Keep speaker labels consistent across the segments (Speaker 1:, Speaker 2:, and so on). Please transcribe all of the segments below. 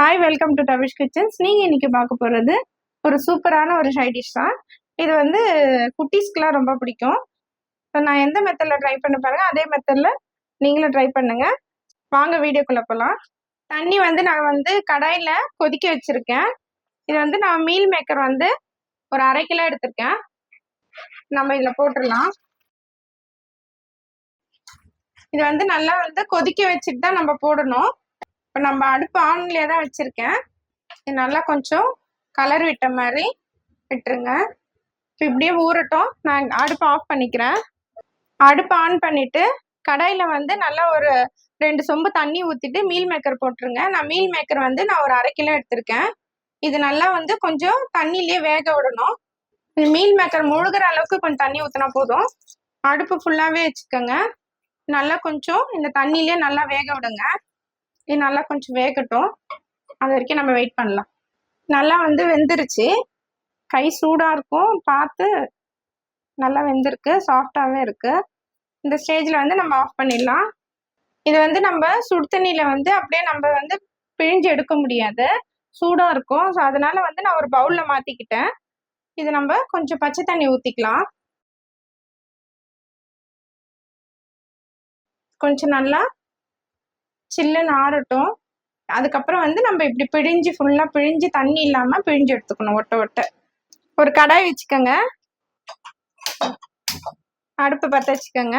Speaker 1: Hi welcome to டவிஷ் kitchens நீங்கள் இன்னைக்கு பார்க்க போகிறது ஒரு சூப்பரான ஒரு சைட் டிஷ் தான். இது வந்து குட்டீஸ்க்குலாம் ரொம்ப பிடிக்கும். இப்போ நான் எந்த மெத்தடில் ட்ரை பண்ண பாருங்க. அதே மெத்தடில் நீங்களும் ட்ரை பண்ணுங்கள் வாங்க வீடியோக்குள்ளே போகலாம் தண்ணி வந்து நான் வந்து கடாயில் கொதிக்க வச்சுருக்கேன். இது வந்து நான் மீல் மேக்கர் வந்து ஒரு அரை கிலோ எடுத்திருக்கேன். நம்ம இதில் போட்டுடலாம். இது வந்து நல்லா வந்து கொதிக்க வச்சுட்டு தான் நம்ம போடணும். இப்போ நம்ம அடுப்பு ஆன்லேயே தான் வச்சுருக்கேன். இது நல்லா கொஞ்சம் கலர் விட்ட மாதிரி விட்டுருங்க. இப்போ இப்படியே ஊறட்டும். நான் அடுப்பு ஆஃப் பண்ணிக்கிறேன். அடுப்பு ஆன் பண்ணிவிட்டு கடாயில் வந்து நல்லா ஒரு ரெண்டு சொம்பு தண்ணி ஊற்றிட்டு மீல் மேக்கர் போட்டுருங்க. நான் மீல் மேக்கர் வந்து நான் ஒரு அரை கிலோ எடுத்திருக்கேன். இது நல்லா வந்து கொஞ்சம் தண்ணியிலே வேக விடணும். மீல் மேக்கர் முழுகிற அளவுக்கு கொஞ்சம் தண்ணி ஊற்றினா போதும். அடுப்பு ஃபுல்லாகவே வச்சுக்கோங்க. நல்லா கொஞ்சம் இந்த தண்ணியிலே நல்லா வேக விடுங்க. இது நல்லா கொஞ்சம் வேகட்டும். அது வரைக்கும் நம்ம வெயிட் பண்ணலாம். நல்லா வந்து வெந்துருச்சு. கை சூடாக இருக்கும். பார்த்து நல்லா வெந்திருக்கு. சாஃப்டாகவே இருக்குது இந்த ஸ்டேஜில் வந்து நம்ம ஆஃப் பண்ணிடலாம். இது வந்து நம்ம சுடு தண்ணியில் வந்து அப்படியே நம்ம வந்து பிழிஞ்சு எடுக்க முடியாது. சூடாக இருக்கும். ஸோ அதனால் வந்து நான் ஒரு பவுலில் மாற்றிக்கிட்டேன் இது நம்ம கொஞ்சம் பச்சை தண்ணி ஊற்றிக்கலாம் கொஞ்சம் நல்லா சில்லுன்னு ஆறட்டும். அதுக்கப்புறம் வந்து நம்ம இப்படி பிழிஞ்சு ஃபுல்லாக பிழிஞ்சு தண்ணி இல்லாமல் பிழிஞ்சு எடுத்துக்கணும் ஒட்ட ஒட்ட. ஒரு கடாய் வச்சுக்கோங்க. அடுப்பு பற்ற வச்சுக்கோங்க.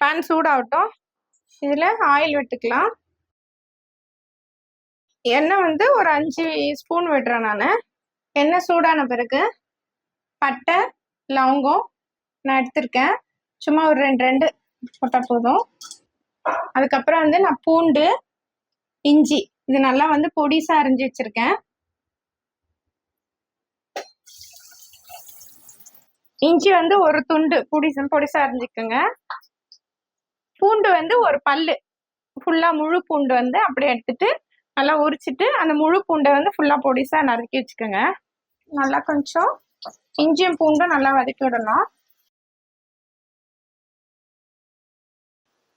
Speaker 1: பேன் சூடாகட்டும். இதில் ஆயில் விட்டுக்கலாம். எண்ணெய் வந்து ஒரு அஞ்சு ஸ்பூன் விடுறேன் நான். எண்ணெய் சூடான பிறகு பட்டை லவங்கம் நான் எடுத்திருக்கேன். சும்மா ஒரு ரெண்டு ரெண்டு போட்டால் போதும். அதுக்கப்புறம் வந்து நான் பூண்டு இஞ்சி இது நல்லா வந்து பொடிசா அரிஞ்சு வச்சிருக்கேன். இஞ்சி வந்து ஒரு துண்டு பொடிசம் பொடிசா அரிஞ்சுக்குங்க. பூண்டு வந்து ஒரு பல்லு ஃபுல்லா முழு பூண்டு வந்து அப்படியே எடுத்துட்டு நல்லா உரிச்சிட்டு அந்த முழு பூண்டை வந்து ஃபுல்லா பொடிசா நறுக்கி வச்சுக்கோங்க. நல்லா கொஞ்சம் இஞ்சியும் பூண்டும் நல்லா வதக்கி விடணும்.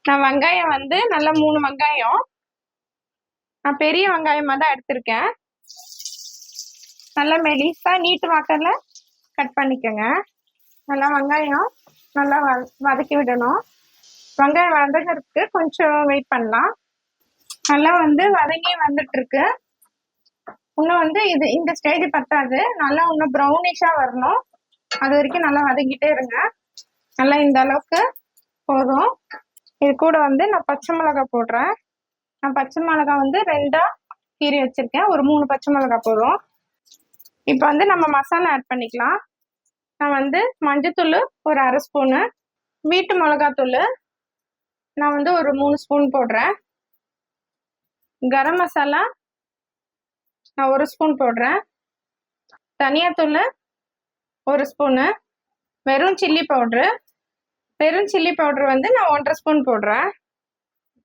Speaker 1: நான் வெங்காயம் வந்து நல்லா மூணு வெங்காயம். நான் பெரிய வெங்காயமாக தான் எடுத்திருக்கேன். நல்லா மெலிசா நீட்டு வாக்கரில் கட் பண்ணிக்கோங்க. நல்லா வெங்காயம் நல்லா வ வதக்கி விடணும். வெங்காயம் வதங்கிறதுக்கு கொஞ்சம் வெயிட் பண்ணலாம். நல்லா வந்து வதங்கி வந்துட்டுருக்கு. இன்னும் வந்து இது இந்த ஸ்டேஜ் பத்தாது. நல்லா இன்னும் ப்ரௌனிஷாக வரணும். அது வரைக்கும் நல்லா வதங்கிட்டே இருங்க. நல்லா இந்த அளவுக்கு போதும். இது கூட வந்து நான் பச்சை மிளகாய் போடுறேன். நான் பச்சை மிளகாய் வந்து ரெண்டா கீரி வச்சிருக்கேன். ஒரு மூணு பச்சை மிளகாய் போடுறோம். இப்போ வந்து நம்ம மசாலா ஆட் பண்ணிக்கலாம். நான் வந்து மஞ்சத்தூள் ஒரு அரை ஸ்பூனு வீட்டு மிளகாத்தூள் நான் வந்து ஒரு மூணு ஸ்பூன் போடுறேன். கரம் மசாலா நான் ஒரு ஸ்பூன் போடுறேன். தனியாத்தூள் ஒரு ஸ்பூனு வெறும் சில்லி பவுட்ரு வெறும் சில்லி பவுடர் வந்து நான் ஒன்றரை ஸ்பூன் போடுறேன்.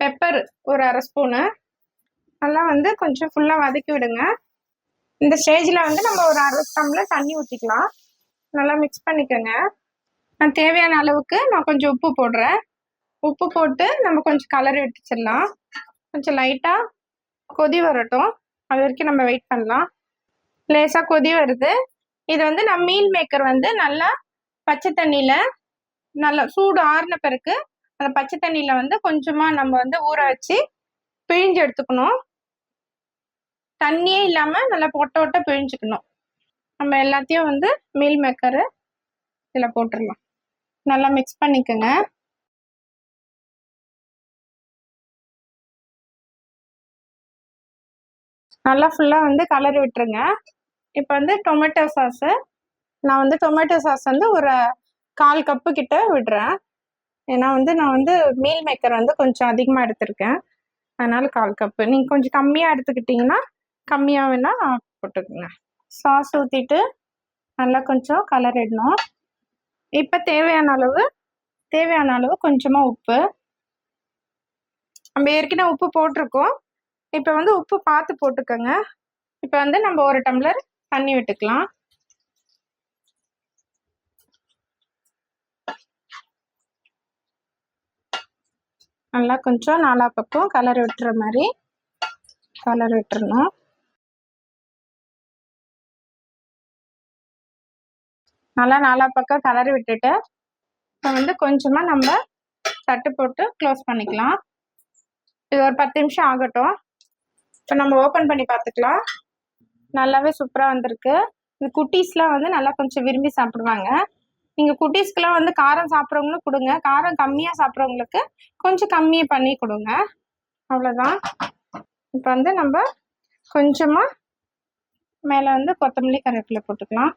Speaker 1: பெப்பர் ஒரு அரை ஸ்பூனு நல்லா வந்து கொஞ்சம் ஃபுல்லாக வதக்கி விடுங்க. இந்த ஸ்டேஜில் வந்து நம்ம ஒரு அரை டம்ளர் தண்ணி ஊற்றிக்கலாம் நல்லா மிக்ஸ் பண்ணிக்கோங்க. நான் தேவையான அளவுக்கு நான் கொஞ்சம் உப்பு போடுறேன். உப்பு போட்டு நம்ம கொஞ்சம் கலர் எடுத்துச்சிடலாம் கொஞ்சம் லைட்டாக கொதி வரட்டும். அது வரைக்கும் நம்ம வெயிட் பண்ணலாம். லேசாக கொதி வருது. இது வந்து நான் மீல் மேக்கர் வந்து நல்லா பச்சை தண்ணியில் நல்லா சூடு ஆறின பிறகு அந்த பச்சை தண்ணியில் வந்து கொஞ்சமாக நம்ம வந்து ஊற வச்சு பிழிஞ்சு எடுத்துக்கணும். தண்ணியே இல்லாமல் நல்லா பொட்ட ஒட்ட பிழிஞ்சுக்கணும். நம்ம எல்லாத்தையும் வந்து மீல் மேக்கரு இதில் போட்டுடலாம் நல்லா மிக்ஸ் பண்ணிக்கோங்க. நல்லா ஃபுல்லாக வந்து கலர் விட்டுருங்க. இப்போ வந்து டொமேட்டோ சாஸு நான் வந்து டொமேட்டோ சாஸ் வந்து ஒரு கால் கப்பு கிட்ட விடுறேன். ஏன்னா வந்து நான் வந்து மீல் மேக்கர் வந்து கொஞ்சம் அதிகமாக எடுத்திருக்கேன். அதனால கால் கப்பு. நீங்கள் கொஞ்சம் கம்மியாக எடுத்துக்கிட்டிங்கன்னா கம்மியாக வேணால் போட்டுக்கோங்க. சாஸ் ஊற்றிட்டு நல்லா கொஞ்சம் கலர் இடணும். இப்போ தேவையான அளவு தேவையான அளவு கொஞ்சமாக உப்பு. நம்ம ஏற்கனவே உப்பு போட்டிருக்கோம். இப்போ வந்து உப்பு பார்த்து போட்டுக்கோங்க. இப்போ வந்து நம்ம ஒரு டம்ளர் தண்ணி விட்டுக்கலாம். நல்லா கொஞ்சம் நாலா பக்கம் கலர் விட்டுற மாதிரி கலர் விட்டுறணும். நல்லா நாலா பக்கம் கலர் விட்டுட்டு இப்போ வந்து கொஞ்சமாக நம்ம தட்டு போட்டு க்ளோஸ் பண்ணிக்கலாம். இது ஒரு பத்து நிமிஷம் ஆகட்டும். இப்போ நம்ம ஓப்பன் பண்ணி பார்த்துக்கலாம். நல்லாவே சூப்பராக வந்திருக்கு. இந்த குட்டீஸ்லாம் வந்து நல்லா கொஞ்சம் விரும்பி சாப்பிடுவாங்க. நீங்கள் குட்டீஸ்க்கெலாம் வந்து காரம் சாப்பிட்றவங்களும் கொடுங்க. காரம் கம்மியாக சாப்பிட்றவங்களுக்கு கொஞ்சம் கம்மியாக பண்ணி கொடுங்க. அவ்வளோதான் இப்போ வந்து நம்ம கொஞ்சமாக மேலே வந்து கொத்தமல்லி கருவேப்பிலை போட்டுக்கலாம்.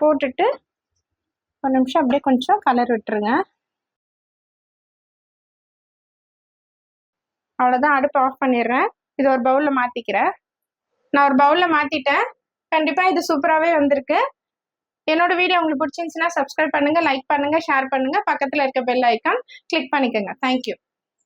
Speaker 1: போட்டுட்டு ஒரு நிமிஷம் அப்படியே கொஞ்சம் கலர் விட்டுருங்க. அவ்வளோதான் அடுப்பு ஆஃப் பண்ணிடுறேன். இது ஒரு பவுலில் மாற்றிக்கிறேன் நான் ஒரு பவுலில் மாற்றிட்டேன் கண்டிப்பாக இது சூப்பராகவே வந்திருக்கு. என்னோட வீடியோ உங்களுக்கு பிடிச்சிருந்துச்சுன்னா சப்ஸ்கிரைப் பண்ணுங்க லைக் பண்ணுங்க ஷேர் பண்ணுங்க. பக்கத்தில் இருக்க பெல் ஐக்கான் கிளிக் பண்ணிக்கோங்க. Thank you